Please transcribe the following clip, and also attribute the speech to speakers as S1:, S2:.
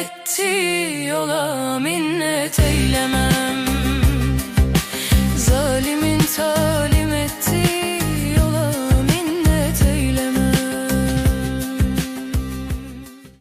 S1: etti yola minnet eylemem